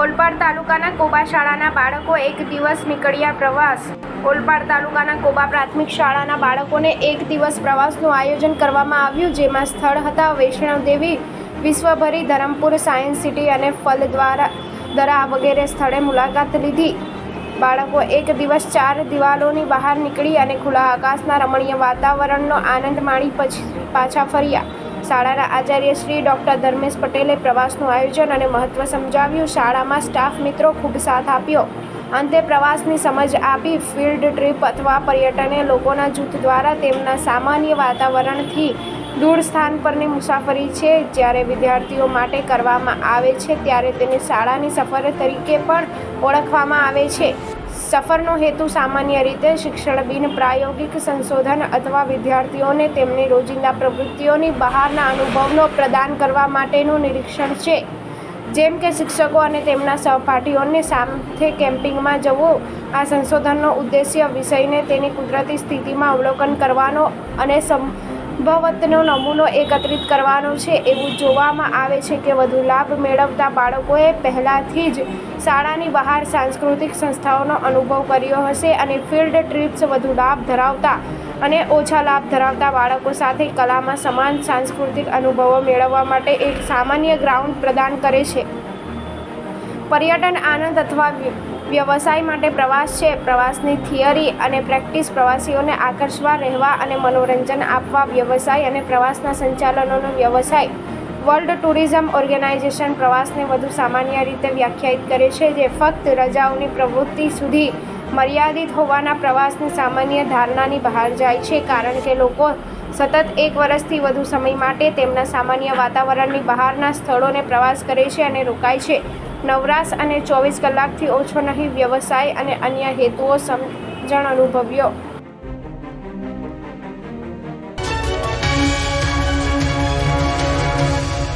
ઓલપાડ તાલુકાના કોબા શાળાના બાળકો એક દિવસ નીકળ્યા પ્રવાસ. ઓલપાડ તાલુકાના કોબા પ્રાથમિક શાળાના બાળકોને એક દિવસ પ્રવાસનું આયોજન કરવામાં આવ્યું, જેમાં સ્થળ હતા વૈષ્ણવદેવી વિશ્વભરી ધરમપુર, સાયન્સ સિટી અને ફલ દ્વારા, દરા વગેરે સ્થળે મુલાકાત લીધી. બાળકો એક દિવસ ચાર દિવાલોની બહાર નીકળી અને ખુલ્લા આકાશના રમણીય વાતાવરણનો આનંદ માણી પછી, પાછા ફર્યા. શાળાના આચાર્ય શ્રી ડૉક્ટર ધર્મેશ પટેલે પ્રવાસનું આયોજન અને મહત્ત્વ સમજાવ્યું. શાળામાં સ્ટાફ મિત્રો ખૂબ સાથ આપ્યો. અંતે પ્રવાસની સમજ આપી ફિલ્ડ ટ્રીપ અથવા પર્યટને લોકોના જૂથ દ્વારા તેમના સામાન્ય વાતાવરણથી દૂર સ્થાન પરની મુસાફરી છે. જ્યારે વિદ્યાર્થીઓ માટે કરવામાં આવે છે, ત્યારે તેને શાળાની સફર તરીકે પણ ઓળખવામાં આવે છે. સફરનો હેતુ સામાન્ય રીતે શિક્ષણ બિન પ્રાયોગિક સંશોધન અથવા વિદ્યાર્થીઓને તેમની રોજિંદા પ્રવૃત્તિઓની બહારના અનુભવનો પ્રદાન કરવા માટેનું નિરીક્ષણ છે. જેમ કે શિક્ષકો અને તેમના સહપાઠીઓને સાથે કેમ્પિંગમાં જવું, આ સંશોધનનો ઉદ્દેશ્ય વિષયને તેની કુદરતી સ્થિતિમાં અવલોકન કરવાનો અને સંભવતનો નમૂનો એકત્રિત કરવાનો છે. એવું જોવામાં આવે છે કે વધુ લાભ મેળવતા બાળકોએ પહેલાંથી જ શાળાની બહાર સાંસ્કૃતિક સંસ્થાઓનો અનુભવ કર્યો હશે અને ફિલ્ડ ટ્રીપ્સ વધુ લાભ ધરાવતા અને ઓછા લાભ ધરાવતા બાળકો સાથે કલામાં સમાન સાંસ્કૃતિક અનુભવો મેળવવા માટે એક સામાન્ય ગ્રાઉન્ડ પ્રદાન કરે છે. પર્યટન આનંદ અથવા વ્યવસાય માટે પ્રવાસ છે. પ્રવાસની થિયરી અને પ્રેક્ટિસ પ્રવાસીઓને આકર્ષવા, રહેવા અને મનોરંજન આપવા, વ્યવસાય અને પ્રવાસના સંચાલનોનો વ્યવસાય. વર્લ્ડ ટુરિઝમ ઓર્ગેનાઇઝેશન પ્રવાસને વધુ સામાન્ય રીતે વ્યાખ્યાયિત કરે છે, જે ફક્ત રજાઓની પ્રવૃત્તિ સુધી મર્યાદિત હોવાના પ્રવાસની સામાન્ય ધારણાની બહાર જાય છે, કારણ કે લોકો સતત એક વર્ષથી વધુ સમય માટે તેમના સામાન્ય વાતાવરણની બહારના સ્થળોને પ્રવાસ કરે છે અને રોકાય છે. નવરાશ અને ચોવીસ કલાકથી ઓછો નહીં વ્યવસાય અને અન્ય હેતુઓ સમજણ અનુભવ્યો.